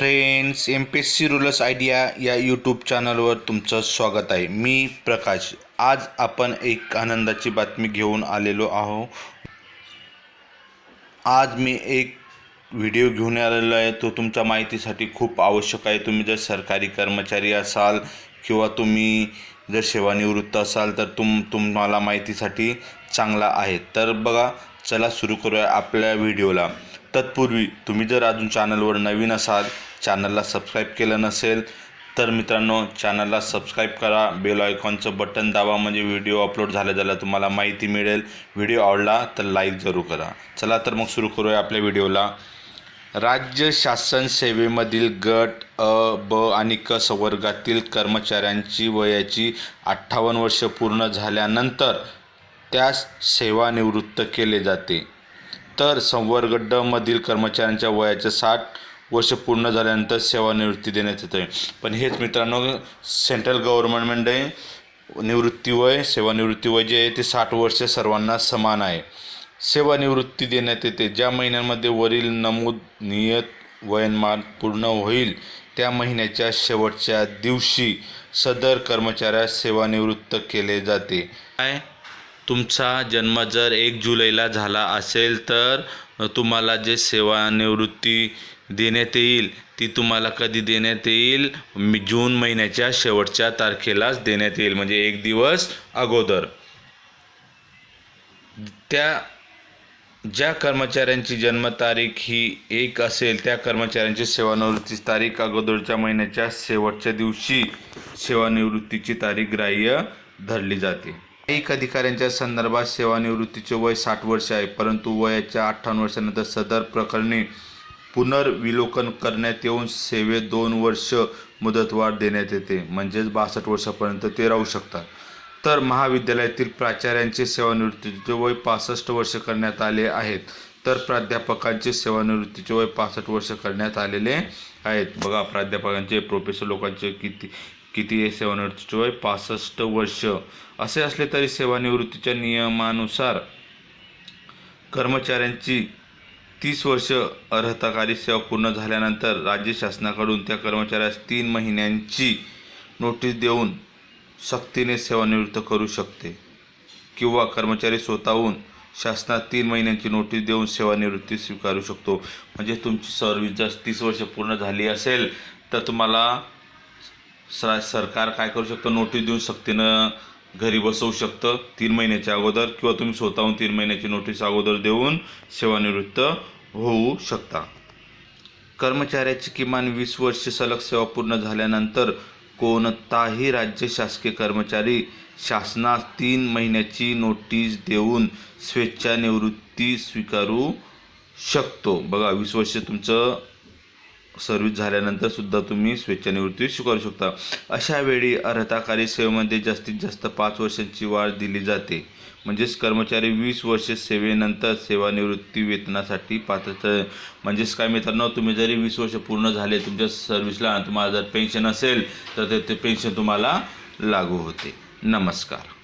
Friends M P S C rulers idea या YouTube चॅनलवर तुमचं स्वागत आहे. मी प्रकाश. आज आपण एक आनंदाची बातमी घेऊन आलेलो आहो आज मी एक व्हिडिओ घेऊन आलेलो आहे. तो तुमच्या माहितीसाठी खूप आवश्यक आहे. तुम्ही जर सरकारी कर्मचारी असाल किंवा तुम्ही जर सेवानिवृत्त असाल तर तुम तुम्हाला माहितीसाठी चांगला आहे. तर बघा चला सुरू करूया आपल्या व्हिडिओला तत्पूर्वी तुम्ही जर अजून चॅनलवर नवीन असाल चॅनलला सबस्क्राईब केलं नसेल तर मित्रांनो चॅनलला सबस्क्राईब करा. बेल आयकॉनचं बटन दाबा म्हणजे व्हिडिओ अपलोड झाल्या झाल्या तुम्हाला माहिती मिळेल. व्हिडिओ आवडला तर लाईक जरूर करा. चला तर मग सुरू करूया आपल्या व्हिडिओला. राज्य शासन सेवेमधील गट अ ब आणि क संवर्गातील कर्मचाऱ्यांची वयाची अठ्ठावन्न वर्ष पूर्ण झाल्यानंतर त्यास सेवानिवृत्त केले जाते. तर संवर्ग ड मधील कर्मचाऱ्यांच्या वयाचे साठ वर्ष पूर्ण झाल्यानंतर सेवानिवृत्ती देण्यात येते पण हेच मित्रांनो सेंट्रल गव्हर्नमेंटने निवृत्ती वय सेवानिवृत्ती वय जे आहे ते साठ वर्ष सर्वांना समान आहे. सेवानिवृत्ती देण्यात येते. ज्या महिन्यांमध्ये वरील नमूद नियत वयनमान पूर्ण होईल त्या महिन्याच्या शेवटच्या दिवशी सदर कर्मचाऱ्यास सेवानिवृत्त केले जाते. काय? तुमचा जन्म जर एक जुलैला झाला असेल तर तुम्हाला जे सेवानिवृत्ती देण्यात येईल. ती तुम्हाला कधी देण्यात येईल? मी जून महिन्याच्या शेवटच्या तारखेलाच देण्यात येईल. म्हणजे एक दिवस अगोदर. त्या ज्या कर्मचाऱ्यांची जन्मतारीख ही एक असेल त्या कर्मचाऱ्यांची सेवानिवृत्ती तारीख अगोदरच्या महिन्याच्या शेवटच्या दिवशी सेवानिवृत्तीची तारीख ग्राह्य धरली जाते. एक अधिकाऱ्यांच्या संदर्भात सेवानिवृत्तीचे वय साठ वर्ष आहे परंतु वयाच्या अठ्ठावन्न वर्षानंतर सदर प्रकरणी पुनर्विलोकन करण्यात येऊन सेवेत दोन वर्ष मुदतवाढ देण्यात येते. म्हणजेच बासष्ट वर्षापर्यंत ते राहू शकतात. तर महाविद्यालयातील प्राचार्यांचे सेवानिवृत्तीचे वय पासष्ट वर्ष करण्यात आले आहेत. तर प्राध्यापकांचे सेवानिवृत्तीचे वय पासष्ट वर्ष करण्यात आलेले आहेत. बघा प्राध्यापकांचे प्रोफेसर लोकांचे किती किती आहे सेवानिवृत्तीचे वय? पासष्ट वर्ष. असे असले तरी सेवानिवृत्तीच्या नियमानुसार कर्मचाऱ्यांची तीस वर्ष अर्हताकारी सेवा पूर्ण झाल्यानंतर राज्य शासनाकडून त्या कर्मचाऱ्यास तीन महिन्यांची नोटीस देऊन सक्तीने सेवानिवृत्त करू शकते. किंवा कर्मचारी स्वतःहून शासनात तीन महिन्यांची नोटीस देऊन सेवानिवृत्ती स्वीकारू शकतो. म्हणजे तुमची सर्व्हिस जर तीस वर्ष पूर्ण झाली असेल तर तुम्हाला सरकार काय करू शकतो? नोटीस देऊन सक्तीनं घरी बसवू शकतं तीन महिन्याच्या अगोदर किंवा तुम्ही स्वतःहून तीन महिन्याची नोटीस अगोदर देऊन सेवानिवृत्त होऊ शकता. कर्मचाऱ्याची किमान वीस वर्ष सलग सेवा पूर्ण झाल्यानंतर कोणताही राज्य शासकीय कर्मचारी शासनास तीन महिन्याची नोटीस देऊन स्वेच्छानिवृत्ती स्वीकारू शकतो. बघा वीस वर्ष तुमचं सर्व्हिस झाल्यानंतर सुद्धा तुम्ही स्वेच्छानिवृत्ती स्वीकारू शकता. अशा वेळी अर्हताकारी सेवेमध्ये जास्तीत जास्त पाच वर्षांची वाढ दिली जाते. म्हणजेच कर्मचारी वीस वर्ष सेवेनंतर सेवानिवृत्ती वेतनासाठी पात्र म्हणजेच काय मित्रांनो तुम्ही जरी वीस वर्ष पूर्ण झाले तुमच्या सर्व्हिसला तुम्हाला जर पेन्शन असेल तर ते- ते पेन्शन तुम्हाला लागू होते. नमस्कार.